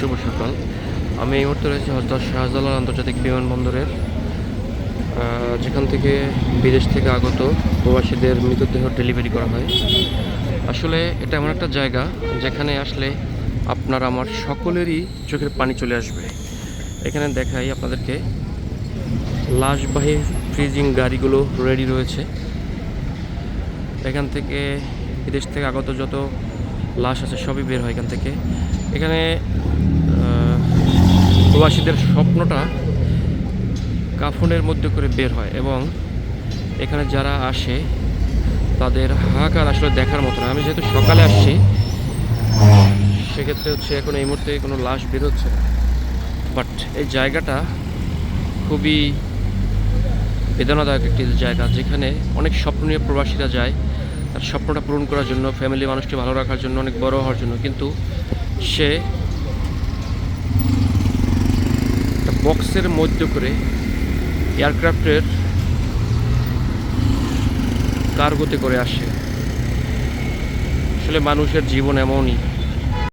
শুভ সকাল। আমি এই মুহূর্তে রয়েছি হজরত শাহজালাল আন্তর্জাতিক বিমানবন্দরের যেখান থেকে বিদেশ থেকে আগত প্রবাসীদের মৃতদেহ ডেলিভারি করা হয়। আসলে এটা এমন একটা জায়গা যেখানে আসলে আপনার আমার সকলেরই চোখের পানি চলে আসবে। এখানে দেখাই আপনাদেরকে লাশবাহী ফ্রিজিং গাড়িগুলো রেডি রয়েছে। এখান থেকে বিদেশ থেকে আগত যত লাশ আছে সবই বের হয় এখান থেকে। এখানে প্রবাসীদের স্বপ্নটা কাফনের মধ্যে করে বের হয় এবং এখানে যারা আসে, তাদের হাহাকার আসলে দেখার মতো না। আমি যেহেতু সকালে আসছি, সেক্ষেত্রে হচ্ছে এখন এই মুহূর্তে কোনো লাশ বেরোচ্ছে বাট এই জায়গাটা খুবই বেদনাদায়ক একটি জায়গা, যেখানে অনেক স্বপ্ন নিয়ে প্রবাসীরা যায়, তার স্বপ্নটা পূরণ করার জন্য ফ্যামিলি মানুষকে ভালো রাখার জন্য, অনেক বড় হওয়ার জন্য। কিন্তু সে একটা বক্সের মধ্যে করে এয়ারক্রাফটের কার্গোতে করে আসে। আসলে মানুষের জীবন এমনই।